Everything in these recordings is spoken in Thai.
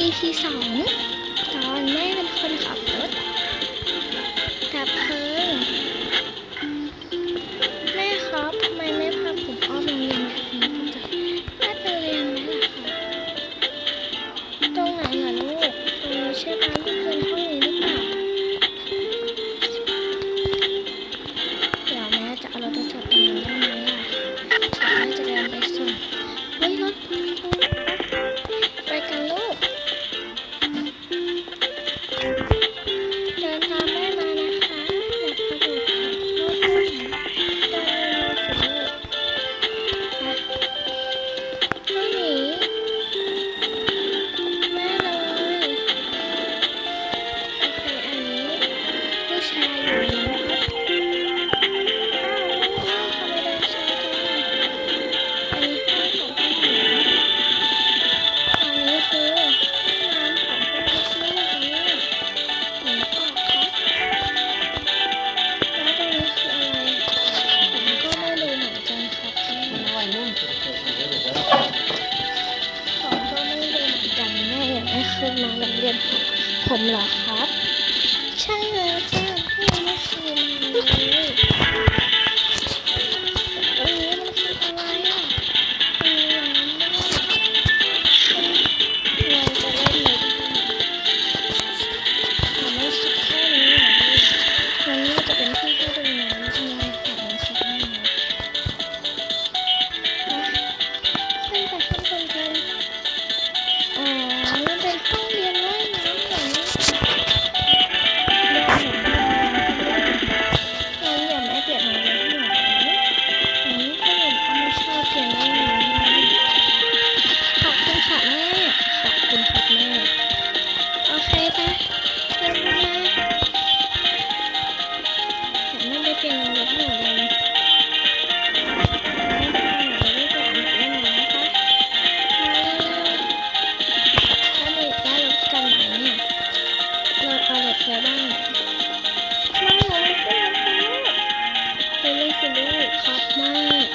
EP สองตอนแม่เป็นคนขับรถดับเพลิ หรอครับ ใช่เลยจ้าพี่ไม่เคยเลย คือลูกครับมาก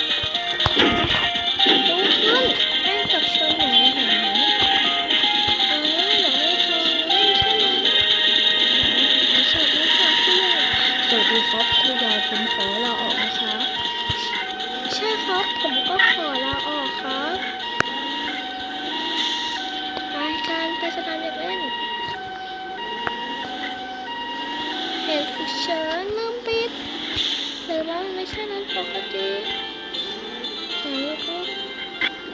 ลูกขึ้นเล่นกับชนหนูหาเอาหนูไม่ทองเล่นใช่ไหมสวัสดีค่ะพี่สวัสดีครับคุณยายผมขอลาออกนะคะใช่ครับผมก็ขอลาออกครับรายการเกสตรเด็กเล่นเห็นฟิชเชอร์ ว่าไม่ใช่นั้นปกติแล้วก็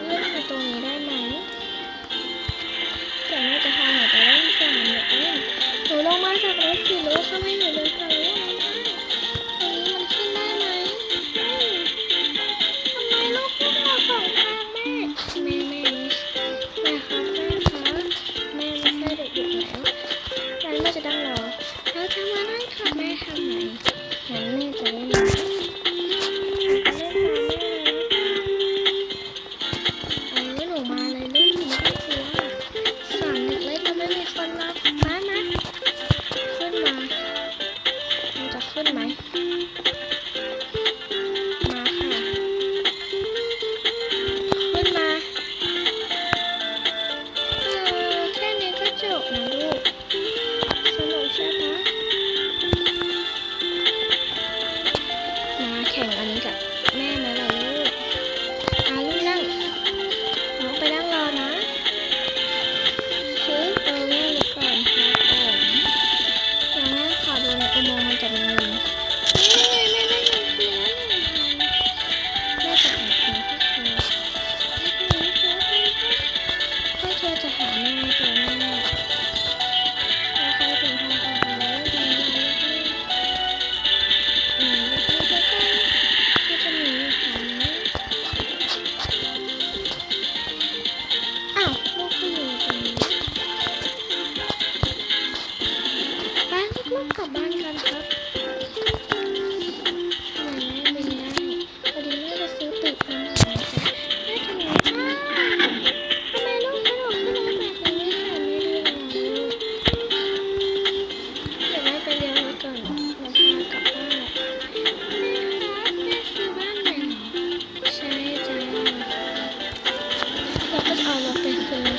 เลื่อนมาตรงนี้ได้ไหมแต่ไม่จะทำงไหนไปได้ส่วนหนูเองหนูลงมาจากรถสิรถทำให้หนูเดินทาง แข่งอันนี้กับแม่มัน Arkadaşlar Allah'tan kırmızı.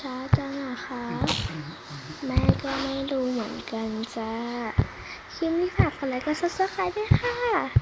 ช้าจังอะคะแม่ก็ไม่รู้เหมือนกันจ้าคลิปนี้ฝากกดไลค์กดซับสไครต์ด้วยค่ะ